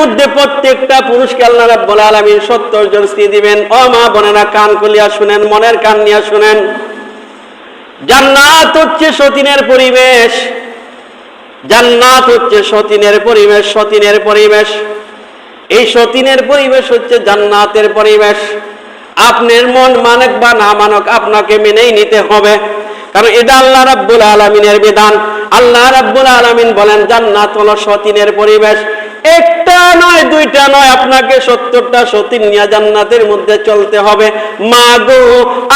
মধ্যে প্রত্যেকটা পুরুষকে আল্লাহ রাব্বুল আলামিন 70 জন স্ত্রী দিবেন। ও মা বোনেরা, কান খুলিয়া শুনেন, মনের কান নিয়ে শুনেন। জান্নাত হচ্ছে সতীনের পরিবেশ। জান্নাত হচ্ছে সতীনের পরিবেশ সতীনের পরিবেশ। এই সতীনের পরিবেশ হচ্ছে জান্নাতের পরিবেশ। আপনার মন মানক বা না মানক আপনাকে মেনেই নিতে হবে। কারণ এটা আল্লাহ রাব্বুল আলামিনের বিধান। আল্লাহ রাব্বুল আলামিন বলেন, জান্নাত হলো সতীনের পরিবেশ। একটা নয়, দুইটা নয়, আপনাকে সত্তরটা সতীন নিয়ে জান্নাতের মধ্যে চলতে হবে। মা গো,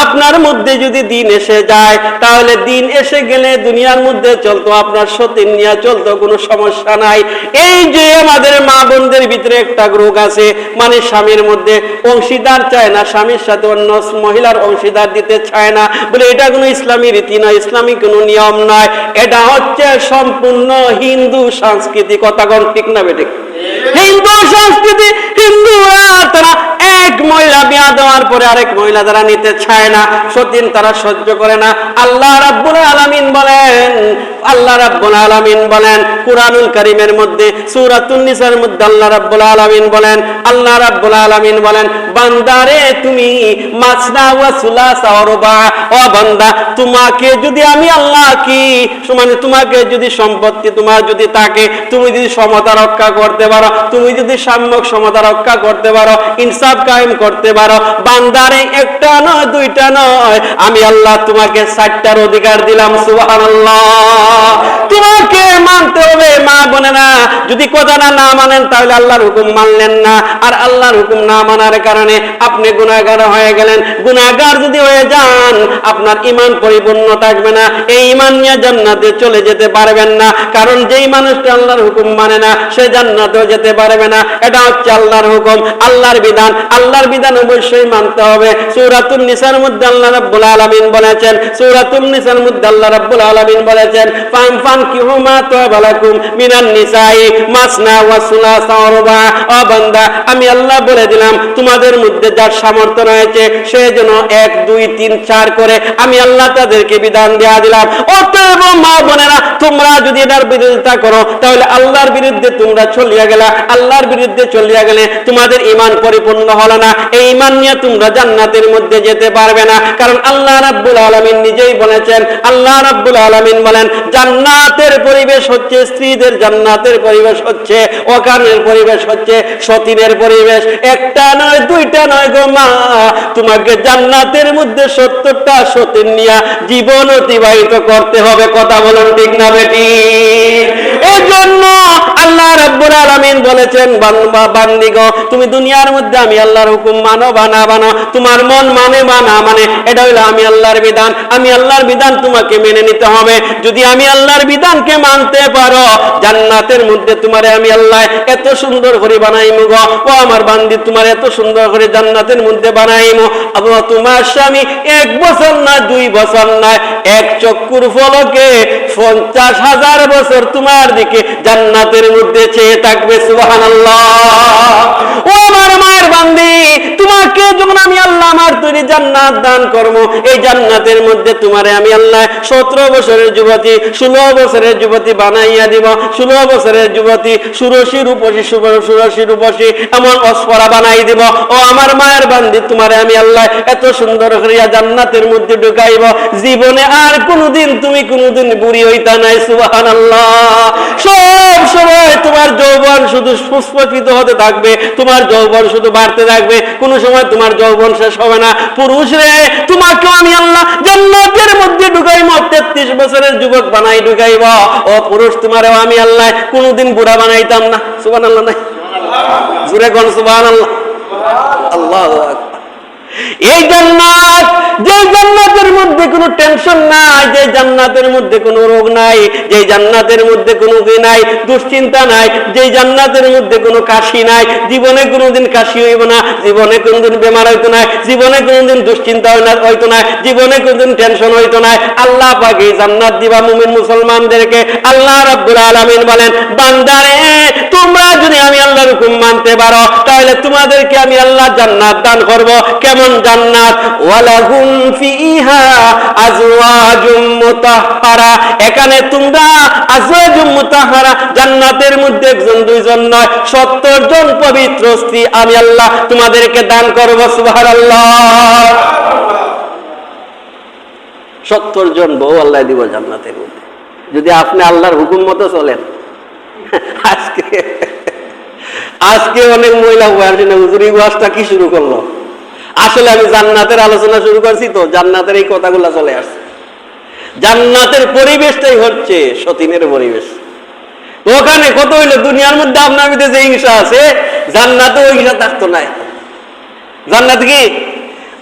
আপনার মধ্যে যদি দিন এসে যায়, তাহলে দিন এসে গেলে দুনিয়ার মধ্যে চলতো, আপনার সতীন নিয়ে চলতো কোনো সমস্যা নাই। এই যে আমাদের মা বোনদের ভিতরে একটা রোগ আছে মানে স্বামীর মধ্যে অংশীদার চায় না, স্বামীর সাথে অন্য মহিলার অংশীদার দিতে চায় না। বলে এটা কোনো ইসলামী রীতি নয়, ইসলামী কোনো নিয়ম নয়। এটা হচ্ছে সম্পূর্ণ হিন্দু সংস্কৃতি কথা কোন ঠিক না বেঠিক? Yeah. হিন্দু সংস্কৃতি হিন্দুরা তারা এক মহিলা বিয়া দেওয়ার পরে আরেক মহিলা তারা নিতে চায় না। সতীন তারা সহ্য করে না। আল্লাহ রাব্বুল আলামিন বলেন, আল্লাহ রাব্বুল আলামিন বলেন, কুরআনুল কারীমের মধ্যে, সূরাতুন নিসার মধ্যে আল্লাহ রাব্বুল আলামিন বলেন, আল্লাহ রাব্বুল আলামিন বলেন, বান্দারে তুমি মাসনা ওয়া সুলাসা ওয়া রুবা। ও বান্দা, তোমাকে যদি আমি আল্লাহ কি মানে তোমাকে যদি সম্পত্তি তোমার যদি থাকে, তুমি যদি সমতা রক্ষা করতে পারো তুমি যদি সাম্যক সমতা রক্ষা করতে পারো, ইনসাফ কায়েম করতে পারো, বান্দারে একটা নয়, দুইটা নয়, আমি আল্লাহ তোমাকে ষাটটার অধিকার দিলাম, সুবহানাল্লাহ। তোমাকে মানতে হবে মা বোনেরা। যদি কথাটা না মানেন, তাহলে আল্লাহর হুকুম মানলেন না। আর আল্লাহর হুকুম না মানার কারণে আপনি গুনাহগার হয়ে গেলেন। গুনাহগার যদি হয়ে যান, আপনার ইমান পরিপূর্ণ থাকবে না। এই ইমান নিয়ে জান্নাতে চলে যেতে পারবেন না। কারণ যেই মানুষটা আল্লাহর হুকুম মানে না, সে জান্নাতেও যেতে পারবে না। এটা হচ্ছে আল্লাহর হুকুম, আল্লাহর বিধান। আল্লাহর বিধান অবশ্যই মানতে হবে। সূরাতুন নিসার মধ্যে আল্লাহ রাব্বুল আলামিন বলেছেন, সূরাতুন নিসার মধ্যে আল্লাহ রাব্বুল আলামিন বলেছেন ফান ফান কিহুমা তাবালাকুম মিনান নিসাই। মাসনা ওয়া সুলাসা ও বান্দা, আমি আল্লাহ বলে দিলাম, তোমাদের মধ্যে যার সামর্থ্য রয়েছে, সে যেন এক, দুই, তিন, চার করে আমি আল্লাহ তাদেরকে বিধান দেয়া দিলাম। অতএব মা বোনেরা যদি এটার বিরোধিতা করো, তাহলে আল্লাহর বিরুদ্ধে তোমরা চলিয়া গেলা। আল্লাহর বিরুদ্ধে চলিয়া গেলে তোমাদের ইমান পরিপূর্ণ হলো না। এই ইমান নিয়ে তোমরা জান্নাতের মধ্যে যেতে পারবে না। কারণ আল্লাহ রাব্বুল আলামিন নিজেই বলেছেন, আল্লাহ রাব্বুল আলামিন বলেন, জান্নাতের পরিবেশ হচ্ছে স্ত্রীদের জান্নাতের পরিবেশ হচ্ছে ওকানের পরিবেশ হচ্ছে, সতীনের পরিবেশ। একটা নয়, দুইটা নয় গো মা। তোমাকে জান্নাতের মধ্যে সত্তরটা সতীন নিয়া জীবন অতিবাহিত করতে হবে। কথা বলুন ঠিক না বেটি? এই জন্য আল্লাহ রাব্বুল আলামিন বলেছেন বান্দিগ, তুমি দুনিয়ার মধ্যে আমি আল্লাহর হুকুম মানো বা না মানো, তোমার মন মানে বা না মানে এটা হলো আমি আল্লাহর বিধান। আমি আল্লাহর বিধান তোমাকে মেনে নিতে হবে। যদি আমি আল্লাহর বিধানকে মানতে পারো, জান্নাতের মধ্যে তোমারে আমি আল্লাহ এত সুন্দর করে বানাইমু গো। ও আমার বান্দি, তোমার এত সুন্দর করে জান্নাতের মধ্যে বানাইমু। আবু তোমার স্বামী এক বছর না, দুই বছর না, এক চক্ষুর ফলকে পঞ্চাশ হাজার বছর তোমার দিকে জান্নাতের মধ্যে চেয়ে থাকবে সুবহানাল্লাহ। ও আমার মায়ের বান্দি। তৈরি জান্নাত দান করব। এই জান্নাতের মধ্যে তোমারে আমি আল্লাহ সতেরো বছরের যুবতী, ষোলো বছরের যুবতী বানাইয়া দিব। ষোলো বছরের যুবতী সুরসী, রূপসী সুরসী, রূপসী এমন অস্পরা বানাই দিব। ও আমার মায়ের বান্দি, তোমারে আমি আল্লাহ এত সুন্দর করিয়া জান্নাতের মধ্যে ঢুকাইব। জীবনে আর কোনোদিন তুমি কোনোদিন বুড়ি হইতা নাই সুবাহান আল্লাহ সব সময় তোমার যৌবন শুধু সুস্পষ্টিত হতে থাকবে, তোমার যৌবন শুধু বাড়তে থাকবে। কোনো সময় তোমার যৌবন শেষ হবে না। পুরুষ রে তোমাকে আমি আল্লাহ জান্নাতের মধ্যে ঢুকাইব, তেত্রিশ বছরের যুবক বানাই ঢুকাইব। ও পুরুষ তোমারও আমি আল্লাহ কোনোদিন বুড়া বানাইতাম না। সুবান আল্লাহ নাই? জুড়ে কোন সুবান আল্লাহ আকবার। এই জান্নাত যে জান্নাতের মধ্যে কোনো টেনশন নাই, যে জান্নাতের মধ্যে কোনো রোগ নাই, যে জান্নাতের মধ্যে কোনো কি নাই, দুশ্চিন্তা নাই, যে জান্নাতের মধ্যে কোনো কাশি নাই, জীবনে কোনোদিন কাশি হইব না, জীবনে কোনোদিন বেমার হইতো না, জীবনে কোনোদিন দুশ্চিন্তা হইতো না, জীবনে কোনোদিন টেনশন হইতো না। আল্লাহ পাক জান্নাত দিবা মুমিন মুসলমানদেরকে, আল্লাহ রাব্বুল আলামিন বলেন, বান্দারে, তোমরা যদি আমি আল্লাহর হুকুম মানতে পারো, তাহলে তোমাদেরকে আমি আল্লাহ জান্নাত দান করব। কেমন জান্নাত? ওয়ালাহুম ফিহা এখানে তোমরা জান্নাতের মধ্যে একজন, দুইজন নয় 70 জন পবিত্র স্ত্রী। আমি আল্লাহ তোমাদেরকে দান সত্তর জন বউ আল্লাহ দিব জান্নাতের মধ্যে। যদি আপনি আল্লাহর হুকুম মতো চলেন। আজকে আজকে অনেক মহিলা হুজুর কি শুরু করল? আসলে আমি জান্নাতের আলোচনা শুরু করছি তো, জান্নাতের এই কথাগুলো চলে আসছে। জান্নাতের পরিবেশটাই হচ্ছে সতীনের পরিবেশ। ওখানে কত হইল? দুনিয়ার মধ্যে আপনার মধ্যে যে হিংসা আছে, জান্নাতে ওই হিংসা থাকতো না। জান্নাত কি?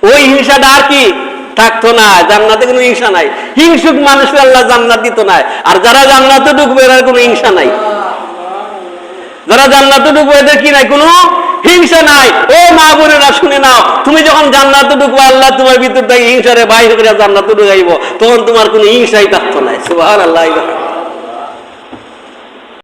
ওই হিংসাটা আর কি থাকতো না। জান্নাতে কোনো হিংসা নাই। হিংসুক মানুষকে আল্লাহ জান্নাত দিত না। আর যারা জান্নাতে ঢুকবে, এর কোনো হিংসা নাই। যারা জান্নাতে ঢুকবে এদের কি নাই? কোনো হিংসা নাই। ও মা বোনেরা, শুনে নাও, তুমি যখন জান্নাতে ঢুকবো আল্লাহ তোমার ভিতর থেকে হিংসারে বাইরে করে জান্নাতে ঢুকাইব তখন তোমার কোনো হিংসাই থাকতো নাই সুবহানাল্লাহ